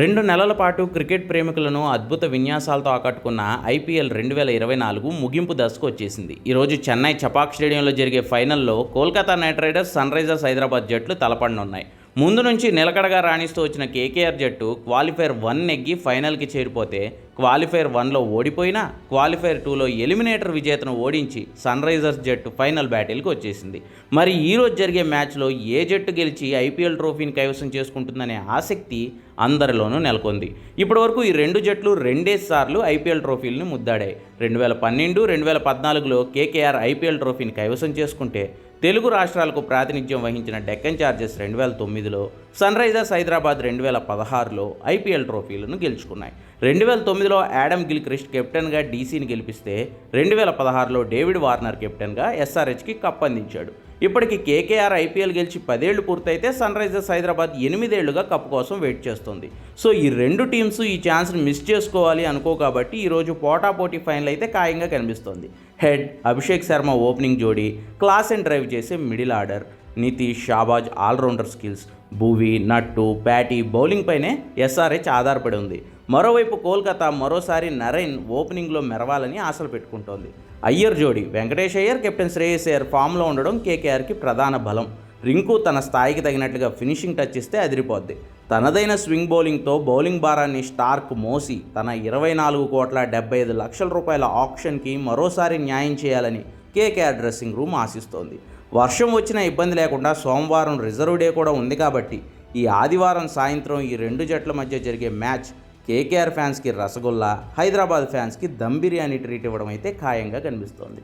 రెండు నెలల పాటు క్రికెట్ ప్రేమికులను అద్భుత విన్యాసాలతో ఆకట్టుకున్న ఐపీఎల్ రెండు వేల ఇరవై నాలుగు ముగింపు దశకు వచ్చేసింది. ఈరోజు చెన్నై చపాక్ స్టేడియంలో జరిగే ఫైనల్లో Kolkata Knight Riders Sunrisers Hyderabad జట్లు తలపడనున్నాయి. ముందు నుంచి నిలకడగా రాణిస్తూ వచ్చిన కేకేఆర్ జట్టు క్వాలిఫైర్ వన్ నెగ్గి ఫైనల్కి చేరిపోతే క్వాలిఫైర్ వన్లో ఓడిపోయినా క్వాలిఫైర్ టూలో ఎలిమినేటర్ విజేతను ఓడించి సన్ రైజర్స్ జట్టు ఫైనల్ బ్యాటిల్కి వచ్చేసింది. మరి ఈరోజు జరిగే మ్యాచ్లో ఏ జట్టు గెలిచి ఐపీఎల్ ట్రోఫీని కైవసం చేసుకుంటుందనే ఆసక్తి అందరిలోనూ నెలకొంది. ఇప్పటివరకు ఈ రెండు జట్లు రెండే సార్లు ఐపీఎల్ ట్రోఫీలను ముద్దాడాయి. రెండు వేల పన్నెండు రెండు వేల పద్నాలుగులో కేకేఆర్ ఐపీఎల్ ట్రోఫీని కైవసం చేసుకుంటే తెలుగు రాష్ట్రాలకు ప్రాతినిధ్యం వహించిన డెక్కన్ చార్జెస్ రెండు వేల తొమ్మిదిలో సన్ రైజర్స్ హైదరాబాద్ రెండు వేల పదహారులో ఐపీఎల్ ట్రోఫీలను గెలుచుకున్నాయి. రెండు వేల తొమ్మిదిలో యాడమ్ గిల్క్రిస్ట్ కెప్టెన్గా డీసీని గెలిపిస్తే రెండు వేల పదహారులో డేవిడ్ వార్నర్ కెప్టెన్గా ఎస్ఆర్హెచ్కి కప్ అందించాడు ఇప్పటికి కేకేఆర్ ఐపీఎల్ గెలిచి పదేళ్ళు పూర్తయితే సన్ రైజర్స్ హైదరాబాద్ ఎనిమిదేళ్ళుగా కప్ కోసం వెయిట్ చేస్తుంది. సో ఈ రెండు టీమ్స్ ఈ ఛాన్స్ని మిస్ చేసుకోవాలి అనుకో కాబట్టి ఈరోజు పోటాపోటీ ఫైనల్ అయితే ఖాయంగా కనిపిస్తోంది. హెడ్ అభిషేక్ శర్మ ఓపెనింగ్ జోడీ క్లాస్ అండ్ డ్రైవ్ చేసే middle order Nitish Shahbaz all rounder skills Bhuvi Nattu బ్యాటీ bowling పైనే ఎస్ఆర్హెచ్ ఆధారపడి ఉంది. మరోవైపు కోల్కతా మరోసారి నరైన్ ఓపెనింగ్లో మెరవాలని ఆశలు పెట్టుకుంటోంది. అయ్యర్ జోడి వెంకటేష్ అయ్యర్ కెప్టెన్ శ్రేయస్ అయ్యర్ ఫామ్లో ఉండడం కేకేఆర్కి ప్రధాన బలం. రింకు తన స్థాయికి తగినట్లుగా ఫినిషింగ్ టచ్ ఇస్తే అదిరిపోద్ది. తనదైన స్వింగ్ బౌలింగ్తో బౌలింగ్ భారాన్ని స్టార్క్ మోసి తన ఇరవై నాలుగు కోట్ల డెబ్బై ఐదు లక్షల రూపాయల ఆప్షన్కి మరోసారి న్యాయం చేయాలని కేకేఆర్ డ్రెస్సింగ్ రూమ్ ఆశిస్తోంది. వర్షం వచ్చిన ఇబ్బంది లేకుండా సోమవారం రిజర్వ్ డే కూడా ఉంది కాబట్టి ఈ ఆదివారం సాయంత్రం ఈ రెండు జట్ల మధ్య జరిగే మ్యాచ్ కేకేఆర్ ఫ్యాన్స్కి రసగుల్లా హైదరాబాద్ ఫ్యాన్స్కి దమ్ బిర్యానీ ట్రీట్ ఇవ్వడం అయితే ఖాయంగా కనిపిస్తోంది.